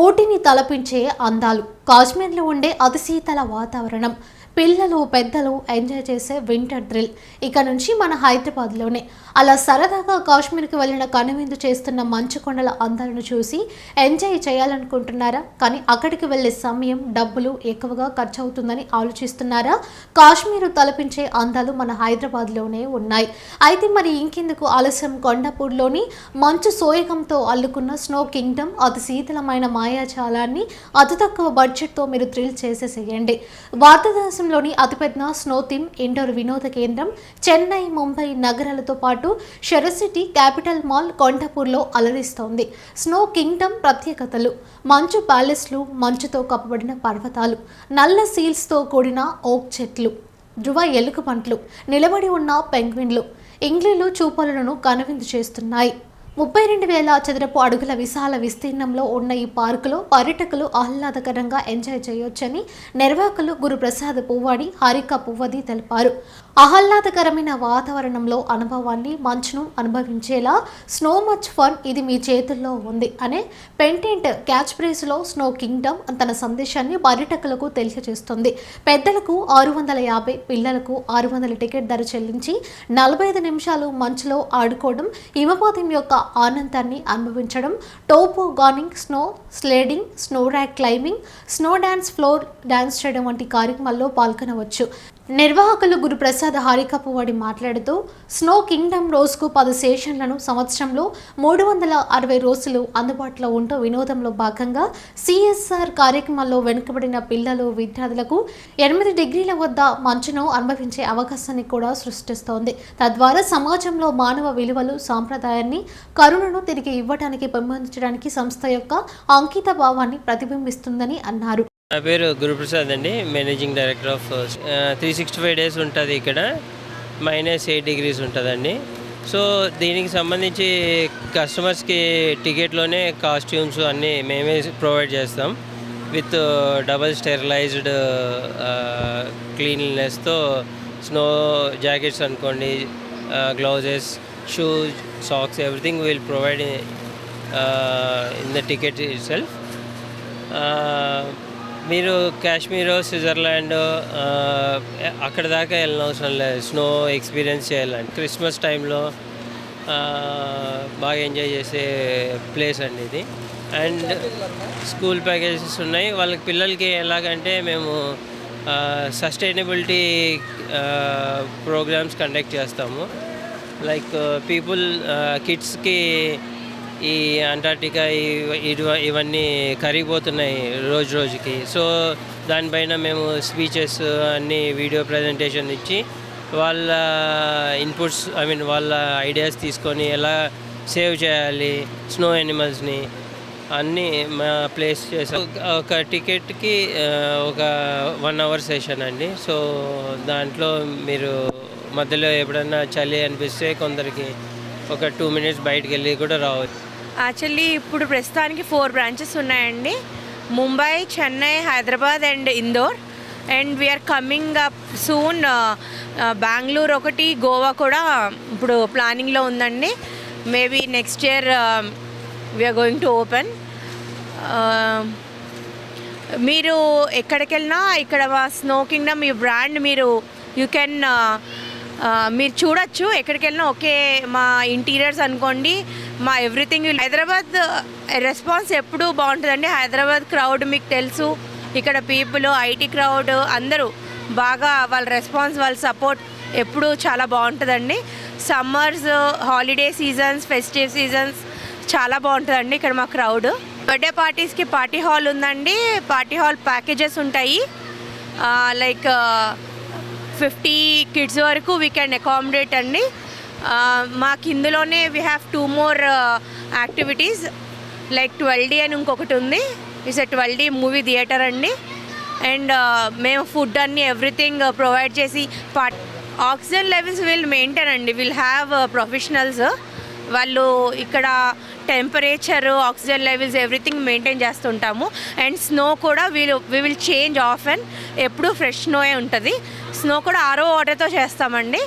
కోటిని తలపించే అందాలు. కాశ్మీర్లో ఉండే అతి శీతల వాతావరణం. పిల్లలు పెద్దలు ఎంజాయ్ చేసే వింటర్ థ్రిల్. ఇక నుంచి మన హైదరాబాద్లోనే. అలా సరదాగా కాశ్మీర్కి వెళ్ళిన కనువిందు చేస్తున్న మంచు కొండల అందాలను చూసి ఎంజాయ్ చేయాలనుకుంటున్నారా? కానీ అక్కడికి వెళ్ళే సమయం డబ్బులు ఎక్కువగా ఖర్చు అవుతుందని ఆలోచిస్తున్నారా? కాశ్మీరు తలపించే అందాలు మన హైదరాబాద్లోనే ఉన్నాయి. అయితే మరి ఇంకెందుకు ఆలస్యం కొండపూర్లోని? మంచు సోయకంతో అల్లుకున్న స్నో కింగ్డమ్ అతి శీతలమైన మాయాజాలాన్ని అతి తక్కువ బడ్జెట్తో మీరు థ్రిల్ చేసేసేయండి. దేశంలోని అతిపెద్ద స్నో థీమ్ ఇండోర్ వినోద కేంద్రం చెన్నై ముంబై నగరాలతో పాటు షెరసిటీ క్యాపిటల్ మాల్ కొండపూర్లో అలరిస్తోంది. స్నో కింగ్డమ్ ప్రత్యేకతలు మంచు ప్యాలెస్లు మంచుతో కప్పబడిన పర్వతాలు నల్ల సీల్స్తో కూడిన ఓక్ చెట్లు ధృవ ఎలుగుబంట్లు నిలబడి ఉన్న పెంగ్విన్లు ఇంగ్లీలు చూపలను కనువిందు చేస్తున్నాయి. ముప్పై రెండు వేల చదరపు అడుగుల విశాల విస్తీర్ణంలో ఉన్న ఈ పార్కులో పర్యటకులు ఆహ్లాదకరంగా ఎంజాయ్ చేయొచ్చని నిర్వాహకులు గురుప్రసాద్ పువ్వాడి హారిక పువ్వది తెలిపారు. ఆహ్లాదకరమైన వాతావరణంలో అనుభవాన్ని మంచును అనుభవించేలా స్నో మచ్ ఫన్ ఇది మీ చేతుల్లో ఉంది అనే పెంటెంట్ క్యాచ్ ప్రైజ్లో స్నో కింగ్డమ్ తన సందేశాన్ని పర్యటకులకు తెలియజేస్తుంది. పెద్దలకు ఆరు వందల యాభై పిల్లలకు ఆరు వందల టికెట్ ధర చెల్లించి నలభై ఐదు నిమిషాలు మంచులో ఆడుకోవడం హిమపాతం యొక్క ఆనందాన్ని అనుభవించడం. Tobogganing snow sledding snow rock climbing snow dance floor dance చేయడం వంటి కార్యక్రమాల్లో పాల్గొనవచ్చు. నిర్వాహకులు గురుప్రసాద్ హారికపువాడి మాట్లాడుతూ స్నో కింగ్డమ్ రోజుకు పది సెషన్లను సంవత్సరంలో మూడు వందల అరవై రోజులు అందుబాటులో ఉంటూ వినోదంలో భాగంగా సిఎస్ఆర్ కార్యక్రమాల్లో వెనుకబడిన పిల్లలు విద్యార్థులకు ఎనిమిది డిగ్రీల వద్ద మంచును అనుభవించే అవకాశాన్ని కూడా సృష్టిస్తోంది. తద్వారా సమాజంలో మానవ విలువలు సాంప్రదాయాన్ని కరుణను తిరిగి ఇవ్వడానికి పెంపొందించడానికి సంస్థ యొక్క అంకిత భావాన్ని ప్రతిబింబిస్తుందని అన్నారు. నా పేరు గురుప్రసాద్ అండి managing director of three sixty five days ఉంటుంది ఇక్కడ. మైనస్ ఎయిట్ డిగ్రీస్ ఉంటుందండి. సో దీనికి సంబంధించి కస్టమర్స్కి టికెట్లోనే కాస్ట్యూమ్స్ అన్నీ మేమే ప్రొవైడ్ చేస్తాం. విత్ డబల్ స్టెరిలైజ్డ్ క్లీన్లెస్తో స్నో జాకెట్స్ అనుకోండి gloves shoes socks everything will provide in the ticket itself మీరు కాశ్మీర్ స్విట్జర్లాండ్ అక్కడ దాకా వెళ్ళిన అవసరం లేదు. స్నో ఎక్స్పీరియన్స్ చేయాలండి. క్రిస్మస్ టైంలో బాగా ఎంజాయ్ చేసే ప్లేస్ అండి ఇది. అండ్ స్కూల్ ప్యాకేజెస్ ఉన్నాయి. వాళ్ళకి పిల్లలకి ఎలాగంటే మేము సస్టైనబిలిటీ ప్రోగ్రామ్స్ కండక్ట్ చేస్తాము. లైక్ పీపుల్ కిడ్స్కి ఈ అంటార్టికా ఇవ- ఇవన్నీ కరిగిపోతున్నాయి రోజు రోజుకి. సో దానిపైన మేము స్పీచెస్ అన్ని వీడియో ప్రజెంటేషన్ ఇచ్చి వాళ్ళ ఇన్పుట్స్ ఐ మీన్ వాళ్ళ ఐడియాస్ తీసుకొని ఎలా సేవ్ చేయాలి స్నో యానిమల్స్ని అన్నీ మా ప్లేస్ చేసాం ఒక టికెట్కి ఒక వన్ అవర్ సెషన్ అండి. సో దాంట్లో మీరు మధ్యలో ఎప్పుడన్నా చలి అనిపిస్తే కొందరికి ఒక టూ మినిట్స్ బయటకు వెళ్ళి కూడా రావచ్చు. యాక్చువల్లీ ఇప్పుడు ప్రస్తుతానికి ఫోర్ బ్రాంచెస్ ఉన్నాయండి. Mumbai Chennai Hyderabad and Indore. And we are coming up soon Bengaluru ఒకటి గోవా కూడా ఇప్పుడు ప్లానింగ్లో ఉందండి. Maybe next year we are going to open మీరు ఎక్కడికి వెళ్ళినా ఇక్కడ స్నో కింగ్డమ్ ఈ బ్రాండ్ మీరు యూ కెన్ uh, uh, మీరు చూడొచ్చు. ఎక్కడికి వెళ్ళినా ఒకే మా ఇంటీరియర్స్ అనుకోండి. మా ఎవ్రీథింగ్ హైదరాబాద్ రెస్పాన్స్ ఎప్పుడూ బాగుంటుందండి. హైదరాబాద్ క్రౌడ్ మీకు తెలుసు. ఇక్కడ పీపుల్ ఐటీ క్రౌడ్ అందరూ బాగా వాళ్ళ రెస్పాన్స్ వాళ్ళ సపోర్ట్ ఎప్పుడూ చాలా బాగుంటుందండి. Summers holiday seasons festive seasons చాలా బాగుంటుందండి ఇక్కడ మా క్రౌడ్. బర్త్డే పార్టీస్కి పార్టీ హాల్ ఉందండి. పార్టీ హాల్ ప్యాకేజెస్ ఉంటాయి. లైక్ ఫిఫ్టీ కిడ్స్ వరకు వీ కెన్ అకామిడేట్ అండి. మాకు ఇందులోనే we have two more activities like twelve D అని ఇంకొకటి ఉంది. It's a twelve D movie theatre అండి. అండ్ మేము ఫుడ్ అన్ని ఎవ్రీథింగ్ ప్రొవైడ్ చేసి part oxygen levels will maintain అండి. విల్ హ్యావ్ ప్రొఫెషనల్స్ వాళ్ళు ఇక్కడ temperature oxygen levels everything maintain చేస్తుంటాము. అండ్ స్నో కూడా we'll we will change off and ఎప్పుడూ ఫ్రెష్ స్నోయే ఉంటుంది. స్నో కూడా ఆరో వాటర్తో చేస్తామండి.